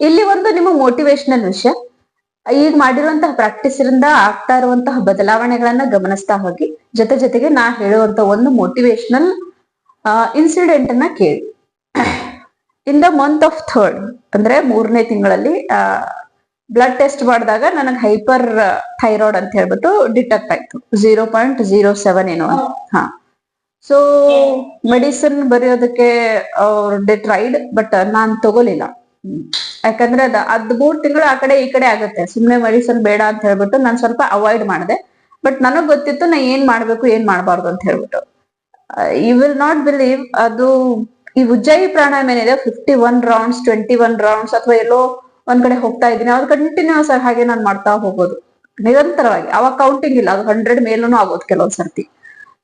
ಇಲ್ಲಿ ಒಂದು ನಿಮ್ಮ ಮೋಟಿವೇಶನಲ್ ವಿಷಯ. ಈಗ ಮಾಡಿರುವಂತಹ ಪ್ರಾಕ್ಟೀಸ್ ಇಂದ ಆಗ್ತಾ ಇರುವಂತಹ ಬದಲಾವಣೆಗಳನ್ನ ಗಮನಿಸ್ತಾ ಹೋಗಿ. ಜೊತೆ ಜೊತೆಗೆ ನಾ ಹೇಳುವಂತ ಒಂದು ಮೋಟಿವೇಶನಲ್ ಇನ್ಸಿಡೆಂಟ್ ಅನ್ನ ಕೇಳಿ. In the month of third ಅಂದ್ರೆ ಮೂರನೇ ತಿಂಗಳಲ್ಲಿ ಬ್ಲಡ್ ಟೆಸ್ಟ್ ಮಾಡಿದಾಗ ನನಗೆ ಹೈಪರ್ ಥೈರಾಯ್ಡ್ ಅಂತ ಹೇಳ್ಬಿಟ್ಟು ಡಿಟೆಕ್ಟ್ ಆಯ್ತು. ಜೀರೋ ಪಾಯಿಂಟ್ ಜೀರೋ ಸೆವೆನ್ ಏನೋ. ಹಾ. ಸೊ ಮೆಡಿಸಿನ್ ಬರೆಯೋದಕ್ಕೆ ಡೆ ಟ್ರೈಡ್ ಬಟ್ ನಾನ್ ತಗೋಲಿಲ್ಲ. ಯಾಕಂದ್ರೆ ಅದ ಅದ್ ಮೂರ್ ತಿಂಗಳು ಆ ಕಡೆ ಈ ಕಡೆ ಆಗುತ್ತೆ. ಸುಮ್ನೆ ಮೆಡಿಸಿನ್ ಬೇಡ ಅಂತ ಹೇಳ್ಬಿಟ್ಟು ನಾನ್ ಸ್ವಲ್ಪ ಅವಾಯ್ಡ್ ಮಾಡಿದೆ. ಬಟ್ ನನಗ್ ಗೊತ್ತಿತ್ತು ನಾ ಏನ್ ಮಾಡ್ಬೇಕು, ಏನ್ ಮಾಡ್ಬಾರ್ದು ಅಂತ ಹೇಳ್ಬಿಟ್ಟು. ಯು ವಿಲ್ ನಾಟ್ ಬಿಲೀವ್ ಅದು ಈ ಉಜ್ಜಾಯಿ ಪ್ರಾಣಾಯಾಮ ಏನಿದೆ fifty one rounds twenty one rounds ಅಥವಾ ಎಲ್ಲೋ ಒಂದ್ ಕಡೆ ಹೋಗ್ತಾ ಇದ್ದೀನಿ. ಅವ್ರು ಕಂಟಿನ್ಯೂಸ್ ಆಗಿ ಹಾಗೆ ನಾನು ಮಾಡ್ತಾ ಹೋಗೋದು. ನಿರಂತರವಾಗಿ. ಅವಾಗ ಕೌಂಟಿಂಗ್ ಇಲ್ಲ. ಅದು ಹಂಡ್ರೆಡ್ ಮೇಲೂ ಆಗೋದು ಕೆಲವೊಂದ್ ಸರ್ತಿ.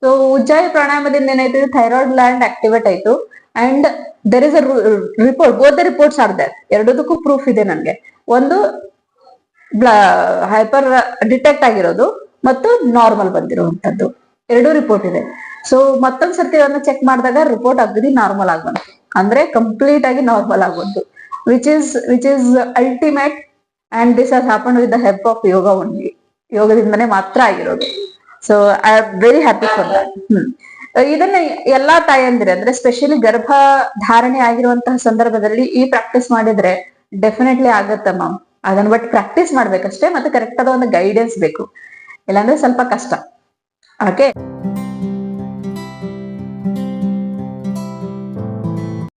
ಸೊ ಉಜ್ಜಾಯಿ ಪ್ರಾಣಾಯಾಮದಿಂದ ಏನಾಯ್ತು ಥೈರಾಯ್ಡ್ ಲ್ಯಾಂಡ್ ಆಕ್ಟಿವೇಟ್ ಆಯ್ತು and there is a report both the reports are there ಎರಡದಕ್ಕೂ proof ಇದೆ ನನಗೆ. ಒಂದು ಹೈಪರ್ ಡಿಟೆಕ್ಟ್ ಆಗಿರೋದು ಮತ್ತು ನಾರ್ಮಲ್ ಬಂದಿರುವಂತದ್ದು ಎರಡೂ ರಿಪೋರ್ಟ್ ಇದೆ. ಸೊ ಮತ್ತೊಂದ್ ಸರ್ತಿ ಅದನ್ನ ಚೆಕ್ ಮಾಡಿದಾಗ ರಿಪೋರ್ಟ್ ಅಗದಿ ನಾರ್ಮಲ್ ಆಗ್ಬಂತು ಅಂದ್ರೆ ಕಂಪ್ಲೀಟ್ ಆಗಿ ನಾರ್ಮಲ್ ಆಗೋದು which is which is ultimate and this happen with the help of yoga only ಯೋಗದಿಂದನೇ ಮಾತ್ರ ಆಗಿರೋದು. So I am very happy for that hmm ಇದನ್ನ ಎಲ್ಲಾ ತಾಯಂದಿರ, ಅಂದ್ರೆ ಸ್ಪೆಷಲಿ ಗರ್ಭ ಧಾರಣೆ ಆಗಿರುವಂತಹ ಸಂದರ್ಭದಲ್ಲಿ ಈ ಪ್ರಾಕ್ಟೀಸ್ ಮಾಡಿದ್ರೆ ಡೆಫಿನೆಟ್ಲಿ ಆಗತ್ತ ಮ್ಯಾಮ್ ಅದನ್ನ ಬಟ್ ಪ್ರಾಕ್ಟೀಸ್ ಮಾಡ್ಬೇಕಷ್ಟೇ, ಮತ್ತೆ ಕರೆಕ್ಟ್ ಆದ ಒಂದು ಗೈಡೆನ್ಸ್ ಬೇಕು. ಇಲ್ಲಾಂದ್ರೆ ಸ್ವಲ್ಪ ಕಷ್ಟ. ಓಕೆ